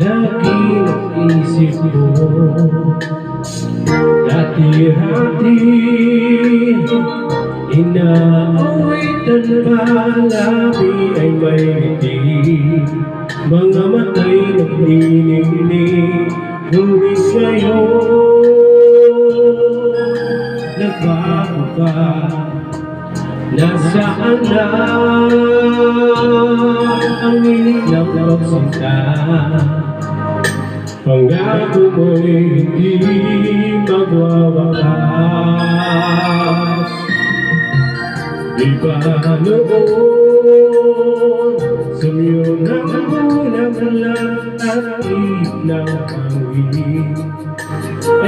lagi nag-isip mo Hati-hati Inaawitan pa labi ay may hindi mga matay nagnininig Ngunit ngayon. Nagbago ka. Nasaan na ang ilig ng pagsinta Pangako mo'y hindi magwawakas. Di ba noon Sumyo ng unang lalaki ng pangwin